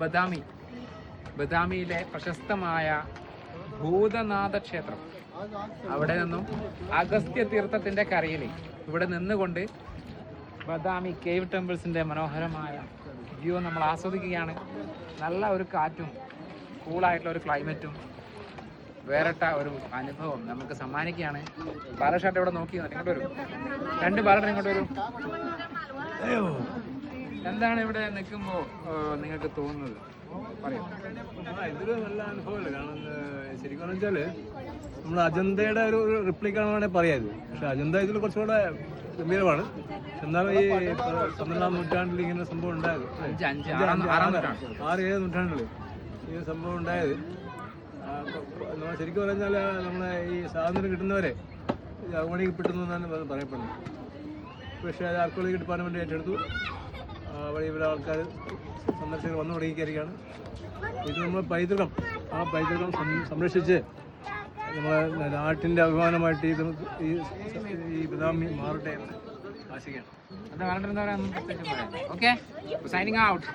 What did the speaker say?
ബദാമി. ബദാമിയിലെ പ്രശസ്തമായ ഭൂതനാഥ ക്ഷേത്രം അവിടെ നിന്നും അഗസ്ത്യ തീർത്ഥത്തിന്റെ കരയിൽ ഇവിടെ നിന്നുകൊണ്ട് ബദാമി കേവ് ടെമ്പിൾസിന്റെ മനോഹരമായ വ്യൂ നമ്മൾ ആസ്വദിക്കുകയാണ്. നല്ല ഒരു കാറ്റും കൂളായിട്ടുള്ള ഒരു ക്ലൈമറ്റും വേറിട്ട ഒരു അനുഭവം നമുക്ക് സമ്മാനിക്കുകയാണ്. ബാലഷാട്ട് ഇവിടെ നോക്കി ഇങ്ങോട്ട് വരും രണ്ട് ബാലൻ ഇങ്ങോട്ട് വരും എന്താണ് ഇവിടെ നിൽക്കുമ്പോൾ നിങ്ങൾക്ക് തോന്നുന്നത്? ഇതൊരു നല്ല അനുഭവമല്ലേ കാരണം ശരിക്കും വെച്ചാൽ നമ്മൾ അജന്തയുടെ ഒരു റിപ്ലിക്കാണ് വേണമെങ്കിൽ പറയാത് പക്ഷെ അജന്ത ഇതിൽ കുറച്ചുകൂടെ ഗംഭീരമാണ്. എന്നാലും ഈ പന്ത്രണ്ടാം നൂറ്റാണ്ടിൽ ഇങ്ങനെ സംഭവം ഉണ്ടായത്. ആറാം ഏഴ് നൂറ്റാണ്ടിൽ ഈ സംഭവം ഉണ്ടായത്. നമ്മൾ ശരിക്കും പറഞ്ഞാൽ നമ്മളെ ഈ സ്വാതന്ത്ര്യം കിട്ടുന്നവരെ ഇത് കിട്ടുന്നു എന്നാണ് പറയപ്പെടുന്നത്. പക്ഷേ അത് ആർക്കോളജി ഡിപ്പാർട്ട്മെന്റ് ഏറ്റെടുത്തു. ആ, വഴി ഇവിടെ ആൾക്കാർ സന്ദർശകർ വന്നു തുടങ്ങിയിരിക്കുകയാണ് ഇത് നമ്മൾ പൈതൃകം ആ പൈതൃകം സംരക്ഷിച്ച് നമ്മളെ നാട്ടിന്റെ അഭിമാനമായിട്ട് ഇത് ഈ ഈ ബദാമി മാറട്ടെ എന്ന് ആശിക്കുകയാണ്. പറയാ? Okay signing out